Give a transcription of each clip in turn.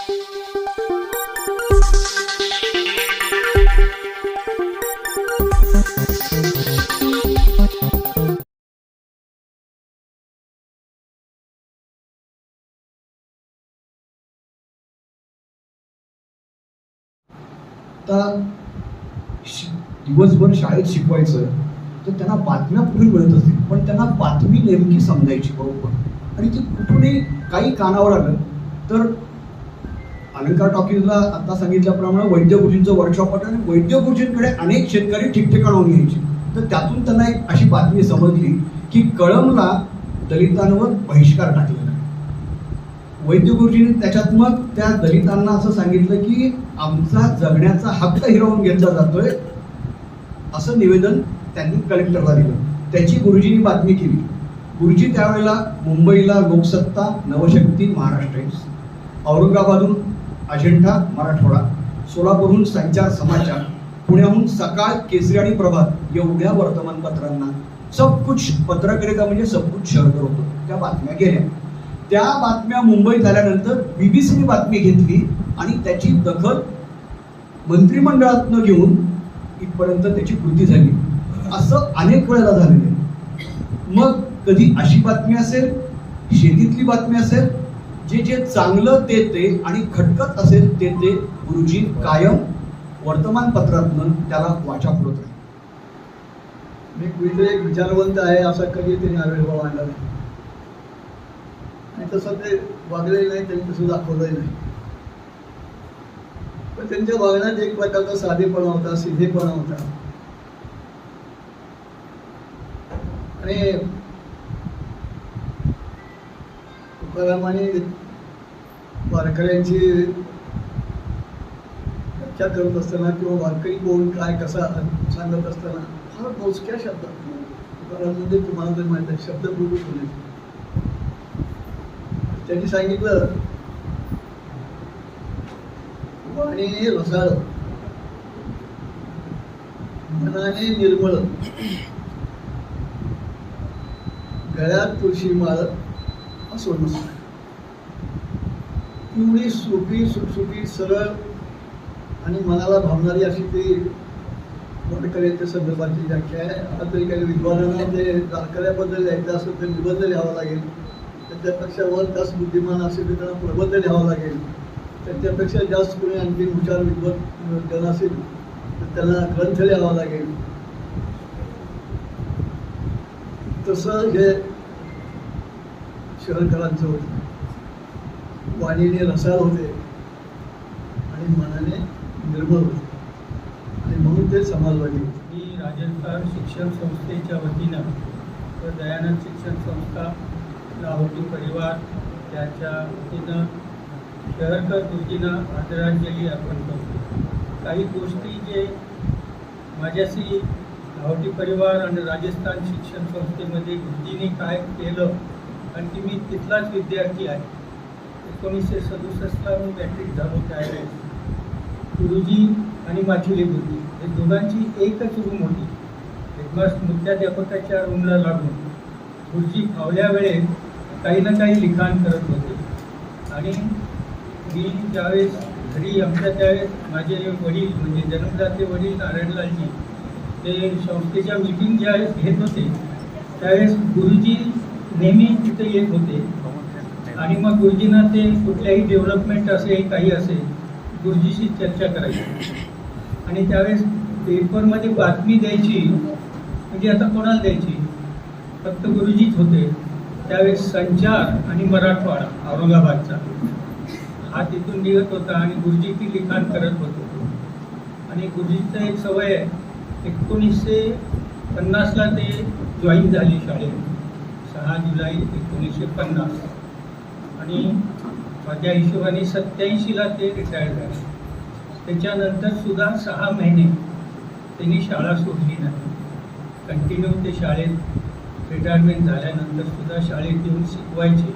आता दिवसभर शाळेत शिकवायचं तर त्यांना बातम्या पुढे मिळत असतील. पण त्यांना बातमी नेमकी समजायची बरोबर. आणि ती कुठूनही काही कानावर आलं तर अलंकार टॉकीजला आता सांगितल्याप्रमाणे वैद्य गुरुजींचं वर्कशॉप होतं आणि वैद्य गुरुजींकडे अनेक शेतकरी ठिकठिकाणाहून यायचे तर त्यातून त्यांना एक अशी बातमी समजली की कळमला दलितांवर बहिष्कार टाकलेला आहे. वैद्य गुरुजींनी त्याच्यात मग त्या दलितांना असं सांगितलं की आमचा जगण्याचा हक्क हिरावून घेतला जातोय असं निवेदन त्यांनी कलेक्टरला दिलं. त्याची गुरुजींनी बातमी केली. गुरुजी त्यावेळेला मुंबईला लोकसत्ता नवशक्ती महाराष्ट्र औरंगाबादहून अजिंठा मराठवाडा. सोलापूरहून संचार समाचार. पुण्याहून सकाळ केसरी आणि प्रभात. एवढ्या वर्तमानपत्रांना सब कुछ पत्रकारिता म्हणजे सब कुछ शहर होतो. त्या बातम्या गेल्या. त्या बातम्या मुंबईत झाल्यानंतर बीबीसीने बातमी घेतली आणि त्याची दखल मंत्रिमंडळातनं घेऊन इथपर्यंत त्याची कृती झाली. असं अनेक वेळेला झालेलं आहे. मग कधी अशी बातमी असेल? शेतीतली बातमी असेल? जे जे चांगलं ते ते आणि खटकत असेल ते ते गुरुजी कायम वर्तमानपत्रातून त्याला वाचा पुरत राहील. मी कुठे एक विचारवंत आहे असा कधी त्यांनी आविर्भाव आणला नाही. आणि तसं ते वागले नाही त्यांनी तसं दाखवलंही नाही. पण त्यांच्या वागण्यात एक प्रकारचा साधेपणा होता सिधेपणा होता. आणि तुकारामाने वारकऱ्यांची व्याख्या करत असताना किंवा वारकरी कोण काय कसा सांगत असताना फार मोजक्या शब्दात. तुकाराममध्ये तुम्हाला जर माहिती आहे शब्द बोलू होते त्यांनी सांगितलं वाणी रसाळ मनाने निर्मळ. गळ्यात तुळशी माळ असो एवढी सोपी सुटसुटी सरळ आणि मनाला भावणारी अशी ती वारकऱ्यांच्या संदर्भाची व्याख्या आहे. आता तरी काही विद्वानांना ते वारकऱ्याबद्दल लिहायचं असेल तर निबंध लिहावा लागेल. त्याच्यापेक्षा वर जास्त बुद्धिमान असेल तर त्यांना प्रबंध लिहावा लागेल. त्याच्यापेक्षा जास्त कोणी आणखी हुशार विद्वान जण असेल तर त्यांना ग्रंथ लिहावा लागेल. तसं हे शहरकरांचं होतं. वाणीने रसाळ होते. आणि मनाने निर्मळ होते. आणि म्हणून ते समाजवादी होते. मी राजस्थान शिक्षण संस्थेच्या वतीनं व दयानंद शिक्षण संस्था लाहोटी परिवार याच्या वतीनं शहरकर गुरुजींना आदरांजली अर्पण करतो. काही गोष्टी जे माझ्याशी लाहोटी परिवार आणि राजस्थान शिक्षण संस्थेमध्ये गुरुजींनी काय केलं कारण की मी तिथलाच विद्यार्थी आहे. एकोणीसशे सदुसष्टला मी मॅट्रिक झालो त्यावेळेस. गुरुजी आणि माचुली गुरुजी हे दोघांची एकच रूम होती. हेडमास्ट मुख्याध्यापकाच्या रूमला लागून गुरुजी फावल्या वेळेत काही ना काही लिखाण करत होते. आणि मी ज्यावेळेस घरी आमच्या त्यावेळेस माझे वडील म्हणजे जन्मदाते वडील नारायणलालजी ते संस्थेच्या मीटिंग ज्यावेळेस घेत होते त्यावेळेस गुरुजी नेहमी तिथे येत होते. आणि मग गुरुजींना ते कुठल्याही डेव्हलपमेंट असेल काही असेल गुरुजीशी चर्चा करायची. आणि त्यावेळेस पेपरमध्ये बातमी द्यायची म्हणजे आता कोणाला द्यायची? फक्त गुरुजीच होते. त्यावेळेस संचार आणि मराठवाडा औरंगाबादचा. हा तिथून निघत होता आणि गुरुजी ती लिखाण करत होते. आणि गुरुजीचं एक सवय आहे एकोणीसशे पन्नासला ते जॉईन झाली शाळेत. दहा जुलै एकोणीसशे पन्नास. आणि माझ्या हिशोबाने सत्याऐंशीला ते रिटायर झाले. त्याच्यानंतर सुद्धा सहा महिने त्यांनी शाळा सोडली नाही. कंटिन्यू ते शाळेत रिटायरमेंट झाल्यानंतर सुद्धा शाळेत येऊन शिकवायचे.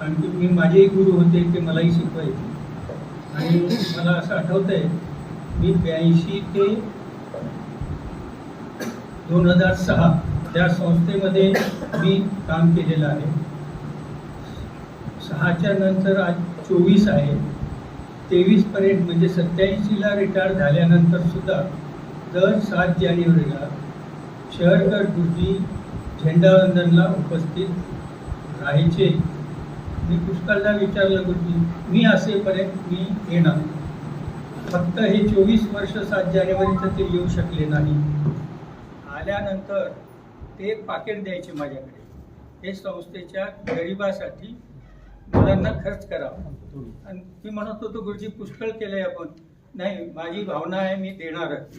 कारण की मी माझेही गुरु होते ते मलाही शिकवायचे. आणि मला असं आठवतं आहे मी ब्याऐंशी ते दोन हजार सहा त्या संस्थेमध्ये मी काम केलेलं आहे. सहाच्या नंतर आज चोवीस आहे. तेवीसपर्यंत म्हणजे सत्याऐंशीला रिटायर झाल्यानंतर सुद्धा दर सात जानेवारीला शहरकर गुरुजी झेंडावंदनला उपस्थित राहायचे. मी पुष्कळदा विचारलं गुरुजी मी असेपर्यंत मी येणार. फक्त हे चोवीस वर्ष सात जानेवारीचं ते येऊ शकले नाही. आल्यानंतर ते एक पाकिट द्यायचे माझ्याकडे. हे संस्थेच्या गरिबासाठी मुलांना खर्च करावा. आणि मी म्हणत होतो गुरुजी पुष्कळ केलंय आपण. नाही माझी भावना आहे मी देणारच.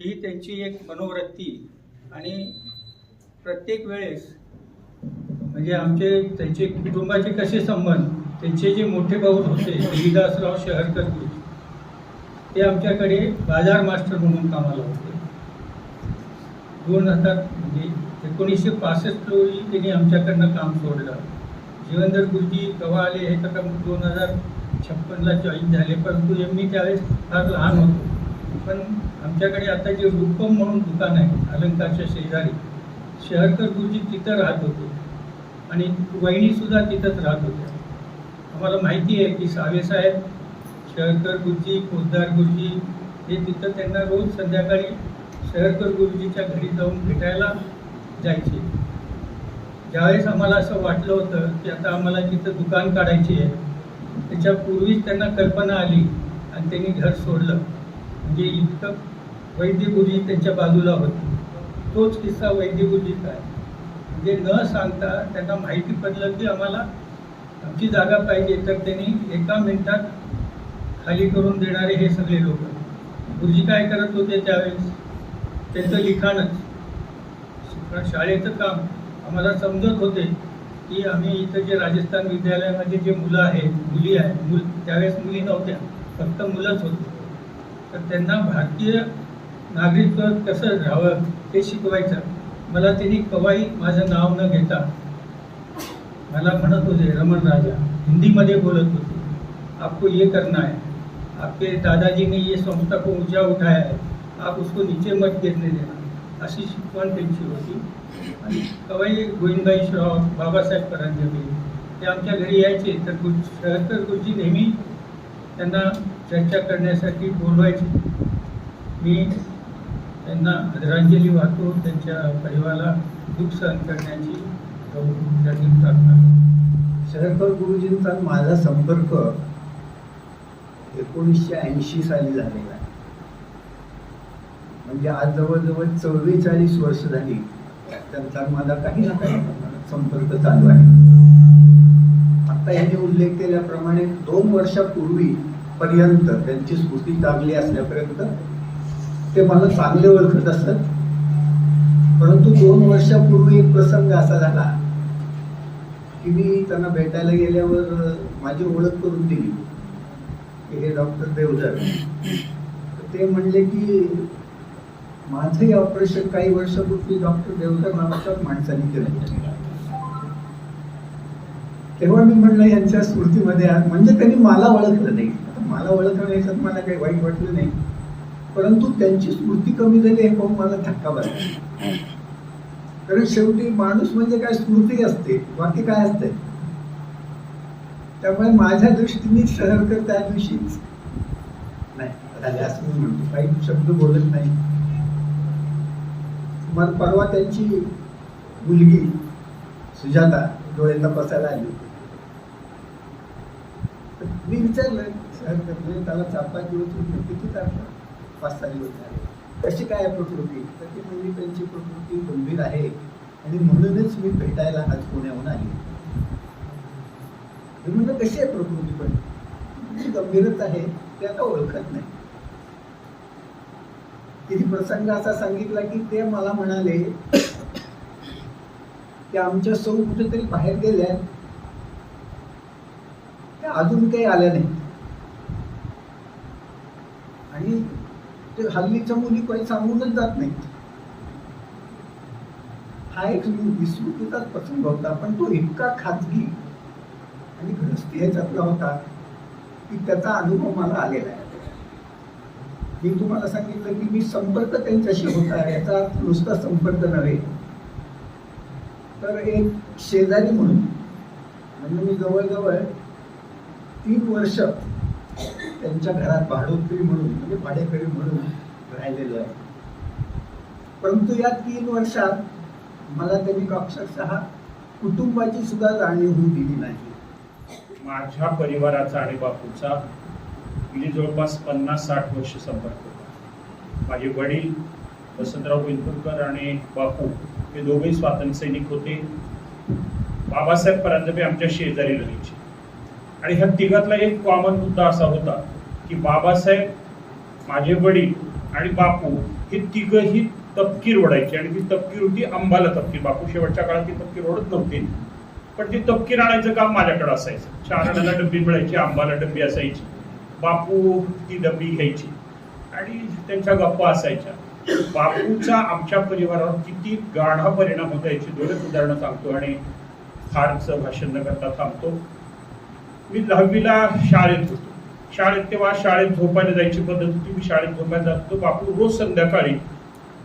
ही त्यांची एक मनोवृत्ती. आणि प्रत्येक वेळेस म्हणजे आमचे त्यांचे कुटुंबाचे कसे संबंध त्यांचे जे मोठे भाऊ होते देवीदासराव शहरकर ते आमच्याकडे बाजार मास्टर म्हणून कामाला होते. दोन हजार एकोणीसशे पासष्ट रोजी त्यांनी आमच्याकडनं काम सोडलं. जीवनधर गुरुजी कवा आले हे तर दोन हजार छप्पनला जॉईन झाले परंतु मी त्यावेळेस फार लहान होतो. पण आमच्याकडे आता जे रूपम म्हणून दुकान आहे अलंकारच्या शेजारी शहरकर गुरुजी तिथं राहत होते. आणि वहिनीसुद्धा तिथंच राहत होत्या. आम्हाला माहिती आहे की साहेब शहरकर गुरुजी पोद्दार गुरुजी हे तिथं त्यांना रोज संध्याकाळी शहरकर गुरुजीच्या घरी जाऊन भेटायला जायचे. ज्यावेळेस आम्हाला असं वाटलं होतं की आता आम्हाला जिथं दुकान काढायची आहे त्याच्यापूर्वीच त्यांना कल्पना आली आणि त्यांनी घर सोडलं. म्हणजे इतकं वैद्यगुरुजी त्यांच्या बाजूला होते. तोच किस्सा वैद्यगुरुजीचा आहे. म्हणजे न सांगता त्यांना माहिती पडलं की आम्हाला आमची जागा पाहिजे तर त्यांनी एका मिनिटात खाली करून देणारे हे सगळे लोक. गुरुजी काय करत होते त्यावेळेस? त्यांचं लिखाणच. कारण शाळेचं काम. आम्हाला समजत होते की आम्ही इथं जे राजस्थान विद्यालयामध्ये जे मुलं आहेत मुली आहेत मुल त्यावेळेस मुली नव्हत्या फक्त मुलंच होती. तर त्यांना भारतीय नागरिकत्व कसं राहावं ते शिकवायचं. मला त्यांनी कवाई माझं नाव न घेता मला म्हणत होते रमण राजा हिंदीमध्ये बोलत होते. आपको ये करना है. आपके दादाजी ने ये संस्था को ऊंचा उठाया है. आप उसको नीचे मत गिरने देना. अशी शिकवण त्यांची होती. आणि कवाई गोविंदबाई श्रॉफ बाबासाहेब परांजपे ते आमच्या घरी यायचे. तर गुर शरदकर गुरुजी नेहमी त्यांना चर्चा करण्यासाठी बोलवायचे. मी त्यांना आदरांजली वाहतो. त्यांच्या परिवाराला दुःख सहन करण्याची त्यांनी प्रार्थना शरदकर गुरुजींचा माझा संपर्क एकोणीसशे ऐंशी साली झालेला आहे. म्हणजे आज जवळजवळ चव्वेचाळीस वर्ष झाली त्यांचा माझा काही ना काही संपर्क चालू आहे. आता यांनी उल्लेख केल्याप्रमाणे दोन वर्षापूर्वी पर्यंत त्यांची स्मृती चांगली असल्यापर्यंत ते मला चांगले ओळखत असत. परंतु दोन वर्षापूर्वी एक प्रसंग असा झाला की मी त्यांना भेटायला गेल्यावर माझी ओळख करून दिली की हे डॉक्टर देवधर. ते म्हणले की माझंही ऑपरेशन काही वर्षापूर्वी डॉक्टर देवकर नावाच्या माणसाने केलं. तेव्हा मी म्हणलं यांच्या स्मृतीमध्ये म्हणजे त्यांनी मला ओळखलं नाही. मला ओळखलं याच्यात मला काही वाईट वाटलं नाही. परंतु त्यांची स्मृती कमी झाली हे पाहून मला धक्का बसला. कारण शेवटी माणूस म्हणजे काय? स्मृती असते. बाकी काय असते त्यामुळे माझ्या दृष्टीने शहरकर त्या दिवशीच नाही. झाले म्हणतो काही शब्द बोलत नाही. मग परवा त्यांची मुलगी सुजाता डोळे तपासायला आली. तर मी विचारलं म्हणजे त्याला चार पाच दिवस होते. किती तारखा पाच सहा दिवस झाले. कशी काय आहे प्रकृती? तर ती म्हणजे त्यांची प्रकृती गंभीर आहे आणि म्हणूनच मी भेटायला आज पुण्याहून आली. म्हणजे कशी आहे प्रकृती पण? गंभीरच आहे ते आता ओळखत नाही. तिथे प्रसंग असा सांगितला की ते मला म्हणाले की आमच्या सौ कुठेतरी बाहेर गेल्या. त्या अजून काही आल्या नाही आणि ते हल्लीच्या मुली काही सांगूनच जात नाहीत. हा एक विस्मृतीचाच प्रसंग होता पण तो इतका खाजगी आणि ग्रस्ती ह्याच्यातला होता की त्याचा अनुभव मला आलेला आहे. मी तुम्हाला सांगितलं की मी संपर्क त्यांच्याशी होता याचा नुसता संपर्क नव्हे. तर एक शेजारी म्हणून म्हणजे मी जवळजवळ तीन वर्ष त्यांच्या घरात भाडोत्री म्हणून म्हणजे भाडेकरी म्हणून राहिलेलो आहे. परंतु या तीन वर्षात मला त्यांनी अक्षरशः कुटुंबाची सुद्धा जाणीव होऊन दिली नाही. माझ्या परिवाराचा आणि बापूचा गेली जवळपास पन्नास साठ वर्ष संपर्क होता माझे वडील वसंतराव विंतुरकर आणि बापू हे दोघेही स्वातंत्र्यसैनिक होते. बाबासाहेब परांजपे आमच्या शेजारी राहायचे. आणि ह्या तिघातला एक कॉमन मुद्दा असा होता की बाबासाहेब माझे वडील आणि बापू हे तिघही तपकीर ओढायचे. आणि ती तपकीर होती अंबाला तपकीर. बापू शेवटच्या काळात ती तपकीर ओढत नव्हती. पण ती तपकीर आणायचं काम माझ्याकडे असायचं. चार डब्बी मिळायची आंबाला डब्बी असायची. बापू ती डबी घ्यायची. आणि त्यांच्या गप्पा असायच्या. बापूचा आमच्या परिवारावर किती गाढा परिणाम होता याची दोनच उदाहरणं सांगतो आणि फारचं भाषण न करता थांबतो. मी दहावीला शाळेत होतो. शाळेत तेव्हा शाळेत झोपायला जायची पद्धत होती. मी शाळेत झोपायला जात होतो. बापू रोज संध्याकाळी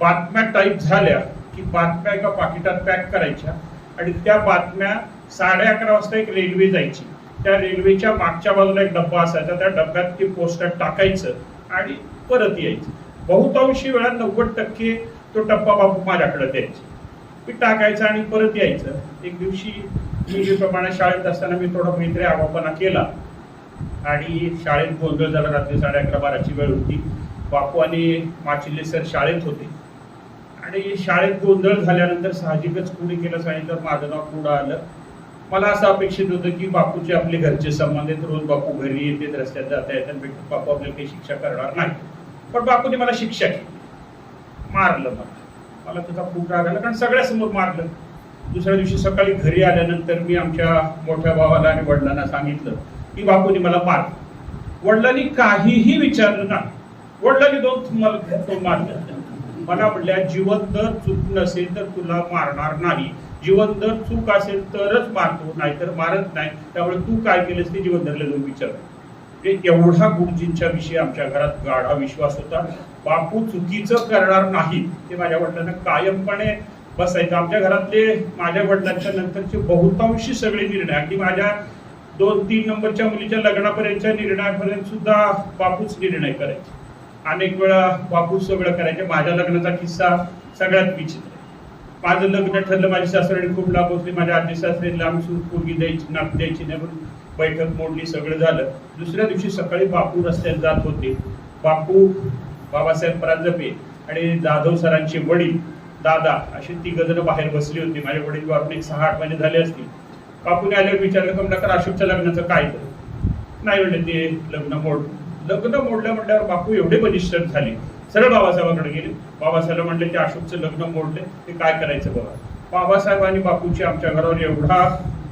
बातम्या टाईप झाल्या की बातम्या एका पाकिटात पॅक करायच्या आणि त्या बातम्या साडे अकरा वाजता एक रेल्वे जायची. त्या रेल्वेच्या मागच्या बाजूला एक डब्बा असायचा त्या डब्यात ते पोस्टर टाकायचं आणि परत यायचं. बहुतांशी वेळा नव्वद टक्के तो डब्बा बापू माझ्याकडे द्यायचा. मी टाकायचं आणि परत यायचं. एक दिवशी मी प्रमाणे शाळेत असताना मी थोडा मैत्री आवापना केला. आणि शाळेत गोंधळ झाला रात्री साडे अकरा बाराची वेळ होती. बापू आणि माचिल्ले सर शाळेत होते. आणि शाळेत गोंधळ झाल्यानंतर साहजिकच कुणी केलं सांगितलं माझं नाव पुढं आलं. मला असं अपेक्षित होतं की बापूचे आपले घरचे संबंधित रोज बापू घरी येते रस्त्यात जाता येतात भेटून बापू आपल्याला काही शिक्षा करणार नाही. पण बापूने मला शिक्षा केली. मारलं मला. मला त्याचा खूप राग आला कारण सगळ्यासमोर मारलं. दुसऱ्या दिवशी सकाळी घरी आल्यानंतर मी आमच्या मोठ्या भावाला आणि वडिलांना सांगितलं की बापूने मला मारलं. वडिलांनी काहीही विचारलं ना वडिलांनी दोन मला मारलं. मला म्हटल्या जिवंत जर चूक नसेल तर तुला मारणार नाही. जीवन जर चूक असेल तरच मारतो नाहीतर मारत नाही. त्यामुळे तू काय केलंस ते जीवन धरले जाऊन विचारतो एवढा गुरुजींच्या विषयी आमच्या घरात गाढा विश्वास होता. बापू चुकीचं करणार नाही ते माझ्या वडिलांना कायमपणे बसायचं. आमच्या घरातले माझ्या वडिलांच्या नंतरचे बहुतांशी सगळे निर्णय अगदी माझ्या दोन तीन नंबरच्या मुलीच्या लग्नापर्यंतच्या निर्णयापर्यंत सुद्धा बापूच निर्णय करायचे. अनेक वेळा बापूच सगळं करायचे. माझ्या लग्नाचा किस्सा सगळ्यात विचित्र. आहे. माझं लग्न ठरलं माझी सासऱ्याने खूप लाभ होती माझ्या आजी सासऱ्याला आम्ही सूट पोरगी द्यायची नाक द्यायची नाही म्हणून बैठक मोडली सगळं झालं. दुसऱ्या दिवशी सकाळी बापू रस्त्यात जात होते. बापू बाबासाहेब परांजपे आणि जाधव सरांचे वडील दादा असे तिघजण बाहेर बसले होते. माझे वडील वारून एक सहा आठ महिने झाले असतील. बापूने आल्यावर विचारलं कमलाकर अशोकच्या लग्नाचं काय नाही म्हणले ते लग्न मोड लग्न मोडल्या म्हटल्यावर बापू एवढे बलिष्ठ झाले. सरळ बाबासाहेबांकडे गेले. बाबासाहेब म्हटले ते अशोकचं लग्न मोडले. ते काय करायचं बघा. बाबासाहेब आणि बापूची आमच्या घरावर एवढा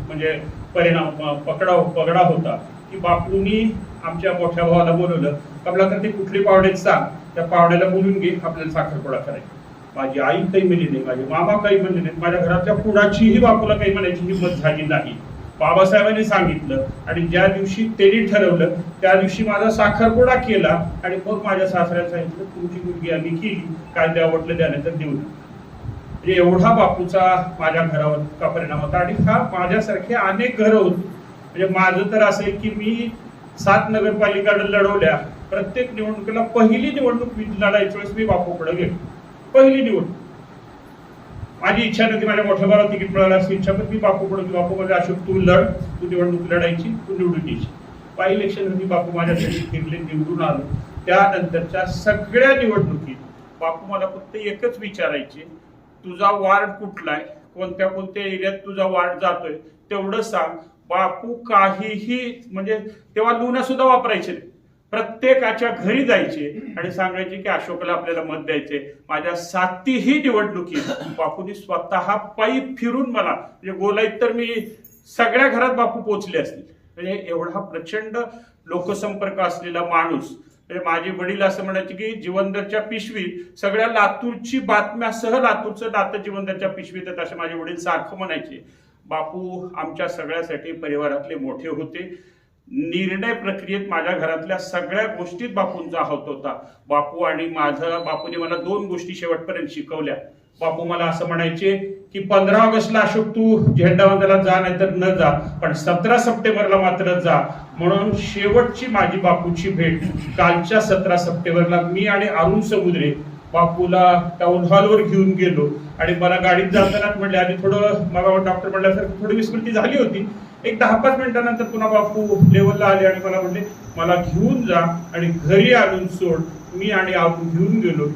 म्हणजे परिणाम पकडा पकडाव पगडा होता की बापूंनी आमच्या मोठ्या भावाला बोलवलं कमलाकर ते कुठली पावड्यात सांग त्या पावड्याला बोलून घे आपल्याला साखरपुडा करायचा. माझी आई काही म्हणली नाही माझे मामा काही म्हणले नाहीत माझ्या घरातल्या कुणाचीही बापूला काही म्हणायची हिंमत झाली नाही. बाबासाहेबांनी सांगितलं आणि ज्या दिवशी त्यांनी ठरवलं त्या दिवशी माझा साखरपुडा केला आणि मग माझ्या सासऱ्याला सांगितलं तुमची मुलगी आम्ही केली. काय द्या वाटलं त्यानंतर देऊ नका. म्हणजे एवढा बापूचा माझ्या घरावर का परिणाम होता आणि हा माझ्यासारखे अनेक घरं होती. म्हणजे माझं तर असं आहे की मी सात नगरपालिका लढवल्या. प्रत्येक निवडणुकीला पहिली निवडणूक मी लढायच्या वेळेस मी बापूकडे गेलो. पहिली निवडणूक. माझी इच्छा नव्हती माझ्या मोठ्या भावाला तिकीट मिळालं असती इच्छा पण मी बापू कडे बापू म्हणजे अशोक तू लढ तू निवडणूक लढायची तू निवडून यायची पाय इलेक्शन होती बापू माझ्यासाठी फिरले निवडून आलो. त्यानंतरच्या सगळ्या निवडणुकीत बापू मला फक्त एकच विचारायचे तुझा वार्ड कुठला आहे कोणत्या कोणत्या एरियात तुझा वार्ड जातोय? तेवढं सांग. बापू काहीही म्हणजे तेव्हा लुणं सुद्धा वापरायचे नाही. प्रत्येकाच्या घरी जायचे आणि सांगायचे की अशोकला आपल्याला मत द्यायचे. माझ्या सातही निवडणुकीत बापूंनी स्वतः पायी फिरून मला म्हणजे गोलाईत तर मी सगळ्या घरात बापू पोचले असतील. म्हणजे एवढा प्रचंड लोकसंपर्क असलेला माणूस म्हणजे माझे वडील असं म्हणायचे की जीवनदरच्या पिशवीत सगळ्या लातूरची बातम्यासह लातूरचं नातं जिवंदरच्या पिशवीत आहेत असे माझे वडील सारखं म्हणायचे. बापू आमच्या सगळ्यासाठी परिवारातले मोठे होते. निर्णय प्रक्रियेत माझ्या घरातल्या सगळ्या गोष्टीत बापूंचा हात होता. बापू आणि माझं बापूने मला दोन गोष्टी शेवटपर्यंत शिकवल्या. बापू मला असं म्हणायचे की पंधरा ऑगस्टला अशोक तू झेंडावंदनाला जा नाहीतर न जा पण सतरा सप्टेंबरला मात्र जा. म्हणून शेवटची माझी बापूची भेट कालच्या सतरा सप्टेंबरला मी आणि अरुण समुद्रे बापूला टाउन हॉलवर घेऊन गेलो. आणि मला गाडीत जातानाच म्हणले आणि थोडं मला डॉक्टर म्हणल्यासारखं थोडी विस्मृती झाली होती. एक दहा पाच मिनिटानंतर पुन्हा बापू लेवलला आले आणि मला म्हणले मला घेऊन जा आणि घरी आणून सोड. मी आणि आपण घेऊन गेलो.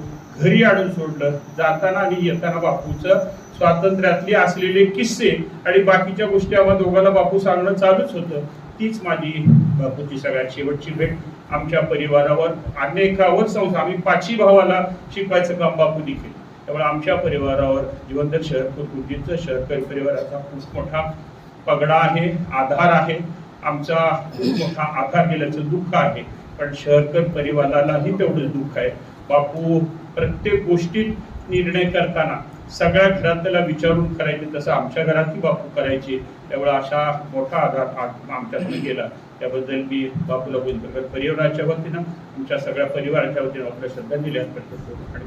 घरी आणून सोडलं. जाताना आणि येताना बापूचं स्वातंत्र्यातले असलेले किस्से आणि बाकीच्या गोष्टी आम्हाला दोघांना बापू सांगणं चालूच होतं. तीच माझी बापूची सगळ्यात शेवटची भेट. आमच्या परिवारावर अनेकावर संस्था आम्ही पाचही भावाला शिकवायचं काम बापूंनी केलं. त्यामुळे आमच्या परिवारावर जिवंत शहर गुरुजींचं शहरकर परिवाराचा खूप मोठा पगडा आहे आधार आहे. आमचा खूप मोठा आधार गेल्याचं दुःख आहे. पण शहरकर परिवारालाही तेवढंच दुःख आहे. बापू प्रत्येक गोष्टीत निर्णय करताना सगळ्या घरातल्याला विचारून करायचे तसं आमच्या घरातही बापू करायचे. त्यामुळे अशा मोठा आधार आमच्याकडे गेला. त्याबद्दल मी बापूला बोलतो. परिवाराच्या वतीनं तुमच्या सगळ्या परिवाराच्या वतीनं आपल्या श्रद्धांजली अर्पण करतो आणि